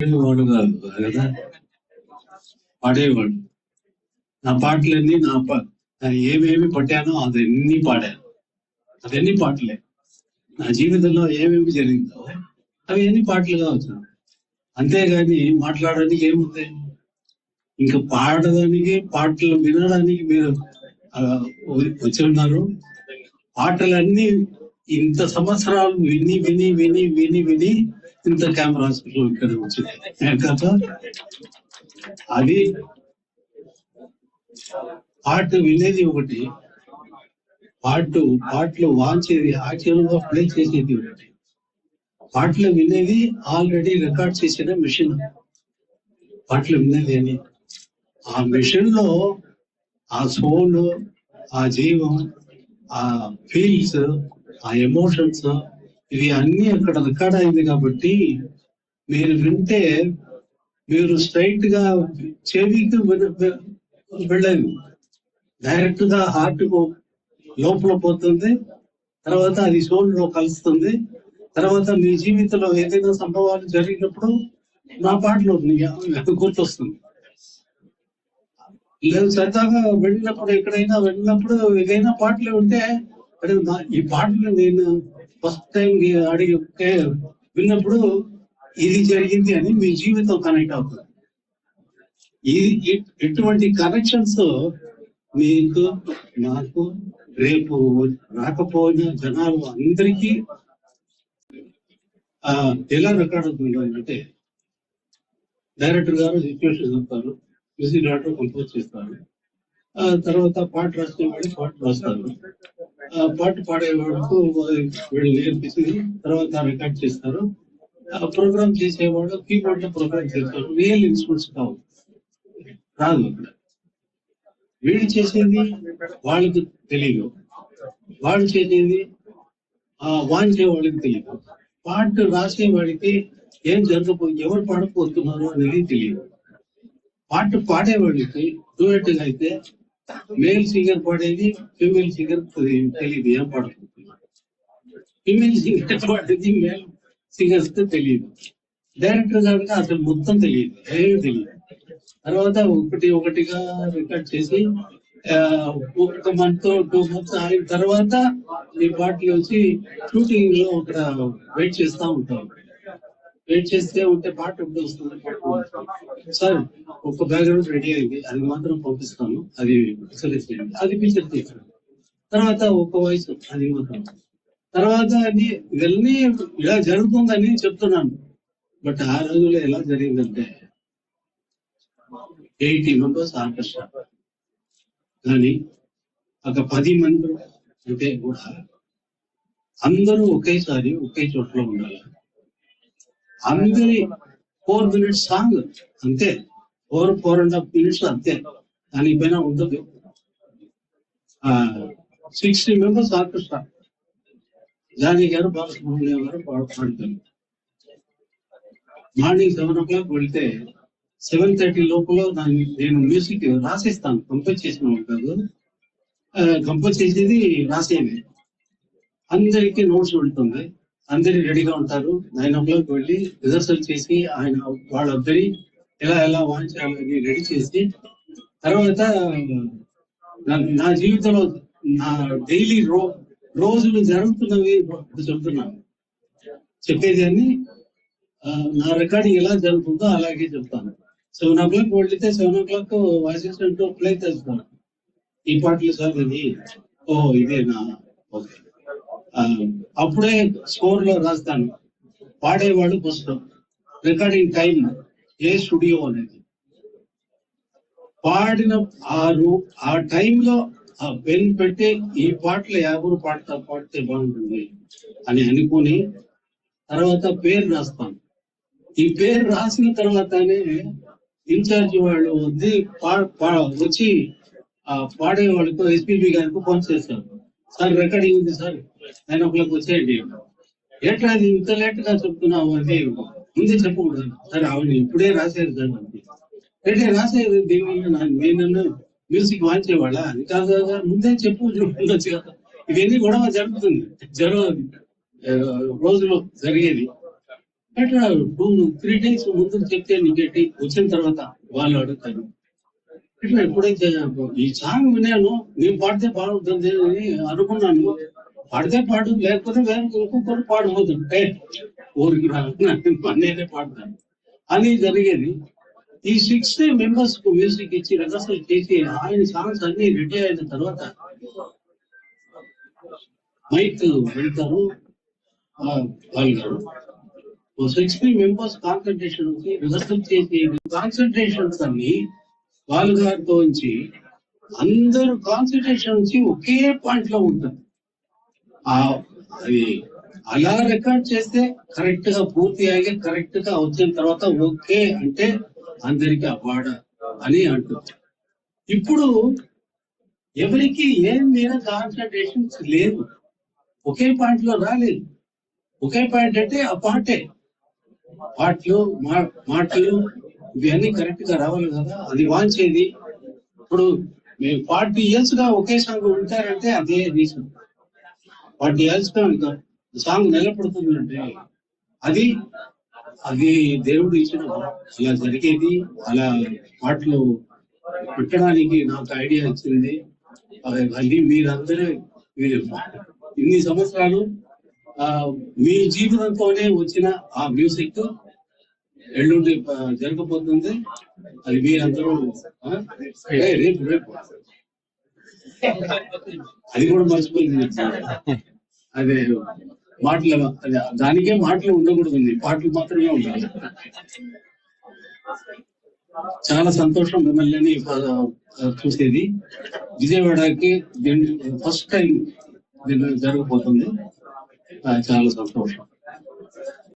పాడేవాడు కాదు కదా. పాడేవాడు. నా పాటలన్నీ నా పా ఏమేమి పట్టానో అదన్నీ పాడాను. అదన్నీ పాటలే. నా జీవితంలో ఏమేమి జరిగిందో అవి అన్ని పాటలుగా వచ్చినాయి అంతేగాని మాట్లాడడానికి ఏముంది? ఇంకా పాడడానికి పాటలు వినడానికి మీరు ఆ, వచ్చి ఉన్నారు. పాటలన్నీ ఇంత సంవత్సరాలు విని విని విని విని విని ఇంత కెమెరాస్ హాస్పిటల్ ఇక్కడ వచ్చింది అది పాట వినేది ఒకటి పాటు పాటలు వాంచేది ఆచరణలో ప్లే చేసేది ఒకటి. పాటలు వినేది ఆల్రెడీ రికార్డ్ చేసిన మిషన్ పాటలు వినేది అని. ఆ మిషన్లో ఆ సోల్ ఆ జీవం ఆ ఫీల్స్ ఆ ఎమోషన్స్ ఇవి అన్ని అక్కడ రికార్డ్ అయింది కాబట్టి మీరు వింటే మీరు స్ట్రైట్గా చెవికి విన- వెళ్ళండి డైరెక్ట్గా హార్ట్ లోపల పోతుంది. తర్వాత అది సోల్లో కలుస్తుంది. తర్వాత మీ జీవితంలో ఏదైనా సంభవాలు జరిగినప్పుడు నా పాటలో గుర్తొస్తుంది. లేదు సరదాగా వెళ్ళినప్పుడు ఎక్కడైనా వెళ్ళినప్పుడు ఏదైనా పాటలు ఉంటే అదే ఈ పాటలు నేను ఫస్ట్ టైం అడిగి విన్నప్పుడు ఇది జరిగింది అని మీ జీవితం కనెక్ట్ అవుతుంది. ఇది ఎటువంటి కనెక్షన్స్ మీకు నాకు రేపు రాకపోయిన జనాలు అందరికీ ఎలా రికార్డ్ అవుతుంది అంటే డైరెక్టర్ గారు సిచ్యువేషన్ చెప్తారు మ్యూజిక్ డైరెక్టర్ కంపోజ్ చేస్తారు తర్వాత పాట రాసుకునేవాడు పాట రాస్తారు. ఆ పాట పాడేవాడుకు వీళ్ళు నేర్పించి తర్వాత రికార్డ్ చేస్తారు. ఆ ప్రోగ్రామ్ చేసేవాడు కీబోర్డ్లో ప్రోగ్రామ్ చేస్తారు. రియల్ ఇన్స్ట్రుమెంట్స్ కావు. రాదు అక్కడ. వీళ్ళు చేసేది వాళ్ళకి తెలియదు వాళ్ళు చేసేది ఆ వాంచే వాళ్ళకి తెలియదు పాట రాసే వాడికి ఏం జరగబో ఎవరు పాడపోతున్నారు అనేది తెలియదు పాట పాడేవాడికి డూయట్ అయితే మేల్ సింగర్ పాడేది ఫీమేల్ సింగర్ తెలియదు ఏం పాడుతుంది ఫీమేల్ సింగర్ పాడేది మేల్ సింగర్స్ తెలియదు డైరెక్టర్ గారికి అసలు మొత్తం తెలియదు ఏమీ తెలియదు తర్వాత ఒకటి ఒకటిగా రికార్డ్ చేసి ఒక మంత్ టూ మంత్స్ ఆగిన తర్వాత ఈ పాటలు వచ్చి షూటింగ్లో అక్కడ వెయిట్ చేస్తా ఉంటాం వెయిట్ చేస్తే ఉంటే పాట ఎప్పుడు పాట ఎప్పుడు వస్తుంది? సార్. ఒక బ్యాక్గ్రౌండ్ రెడీ అయింది. అది మాత్రం పంపిస్తాను. అది సెలెక్ట్ చేయండి. అది పిక్చర్ తీసాను తర్వాత ఒక వయసు. అది మాత్రం. తర్వాత అది ఇవన్నీ ఇలా జరుగుతుందని చెప్తున్నాను. బట్ ఆ రోజుల్లో ఎలా జరిగిందంటే ఎయిటీ మెంబర్స్ ఆర్కెస్ట్రా. కానీ ఒక పది మంది అంటే కూడా అందరూ ఒకేసారి ఒకే చోట్ల ఉండాలి. అందరి ఫోర్ మినిట్స్ సాంగ్ అంతే. Four four and half minutes అంతే. దాని పైన ఉండదు సిక్స్టీ మెంబర్స్ ఆర్కెస్ట్రా. జానీ గారు బాలసుబ్రహ్మణ్యం గారు పాడు- పాడుతారు? మార్నింగ్ సెవెన్ ఓ క్లాక్ వెళ్తే సెవెన్ థర్టీ లోపల దాన్ని నేను మ్యూజిక్ రాసేస్తాను. కంపోజ్ చేసిన కాదు. కంపోజ్ చేసేది రాసేది అందరికీ నోట్స్ వెళ్తుంది. అందరి రెడీగా ఉంటారు. నైన్ ఓ క్లాక్ వెళ్ళి రిహర్సల్ చేసి ఆయన వాళ్ళందరి ఎలా ఎలా వాయించాలని రెడీ చేసి తర్వాత నా- నా జీవితంలో నా డైలీ రో రోజులు జరుగుతున్నవి చెప్తున్నాను. చెప్పేదాన్ని నా రికార్డింగ్ ఎలా జరుగుతుందో అలాగే చెప్తాను. సెవెన్ ఓ క్లాక్ వెళ్తే seven o'clock assistant play చేస్తాను. ఈ పాటలు సార్ ఇది ఓ ఇదేనా? ఓకే. అప్పుడే స్కోర్లో రాస్తాను. పాడేవాడు పుస్తకం రికార్డింగ్ టైం ఏ స్టూడియో అనేది. పాడిన ఆ రూ ఆ టైంలో ఆ పెన్ పెట్టి ఈ పాటలు ఎవరు పాడతా పాడితే బాగుంటుంది అని అనుకుని తర్వాత పేరు రాస్తాను. ఈ పేరు రాసిన తర్వాతనే ఇన్ఛార్జ్ వాళ్ళు వచ్చి పా- పా- వచ్చి ఆ పాడే వాళ్ళకు ఎస్పీబీ గారికి ఫోన్ చేశారు. సార్ రికార్డింగ్ ఉంది సార్ నైన్ ఓ క్లాక్ వచ్చేయండి ఎట్లా అది ఇంత లేట్గా చెప్తున్నావు అంటే ముందే చెప్పకూడదు. సార్ ఆవిడ ఇప్పుడే రాశారు సార్ అంటే అంటే రాసేది దీనివల్ల నేను మ్యూజిక్ వాంచేవాళ్ళ అది కాదు కదా ముందే చెప్పు ఉండొచ్చు కదా. ఇవన్నీ గొడవ జరుగుతుంది. జరగదు. రోజులో జరిగేది. అట్లా టూ త్రీ డేస్ ముందు చెప్తే నీకేంటి? వచ్చిన తర్వాత వాళ్ళు అడుగుతారు. ఇట్లా ఎప్పుడైతే ఈ సాంగ్ విన్నాను నేను పాడితే బాగుంటుంది అని అనుకున్నాను. పాడితే పాడు లేకపోతే వేరే ఇంకొకరు పాడిపోతుంటే ఊరికి నేనే పాడతాను. అని జరిగేది. ఈ సిక్స్ మెంబర్స్కు మ్యూజిక్ ఇచ్చి రిహర్సల్ చేసి ఆయన సాంగ్స్ అన్ని రెడీ అయిన తర్వాత మైక్ పెడతారు ఆ, వాళ్ళు సిక్స్ మెంబర్స్ కాన్సన్ట్రేషన్ వచ్చి రిహర్సల్ చేసి కాన్సన్ట్రేషన్స్ అన్ని వాళ్ళ గారితో ఉంచి అందరూ కాన్సన్ట్రేషన్ నుంచి ఒకే పాయింట్లో ఉంటుంది ఆ అది అలా రికార్డ్ చేస్తే కరెక్ట్గా పూర్తి అయ్యి కరెక్ట్గా వచ్చిన తర్వాత ఓకే అంటే అందరికి అవార్డ్ అని అంటుంది ఇప్పుడు ఎవరికి ఏం మీద కాన్సన్ట్రేషన్స్ లేదు ఒకే పాయింట్లో రాలేదు. ఒకే పాయింట్ అంటే ఆ పాటే. పాటలు మా- మాటలు ఇవన్నీ కరెక్ట్గా రావాలి కదా. అది వాంచేది ఇప్పుడు మేము ఫార్టీ ఇయర్స్గా ఒకే సాంగ్ ఉంటారంటే అదే రీజన్ ఫార్టీ ఇయర్స్గా ఇంకా సాంగ్ నిలబడుతుంది అంటే అది అది దేవుడు ఇచ్చిన ఇలా జరిగేది అలా పాటలు పెట్టడానికి నాకు ఐడియా వచ్చింది. అది మళ్ళీ మీరందరూ మీరు ఇన్ని సంవత్సరాలు మీ జీవితంతోనే వచ్చిన ఆ మ్యూజిక్ ఎల్లుండి జరగబోతుంది. అది మీరందరూ రేపు రేపు. అది కూడా మర్చిపోయింది. అదే. మాటలు దానికే మాటలు ఉండకూడదు పాటలు మాత్రమే ఉండాలి. చాలా సంతోషం మిమ్మల్ని చూసేది. విజయవాడకి ఫస్ట్ టైం జరగబోతుంది. చాలా సంతోషం.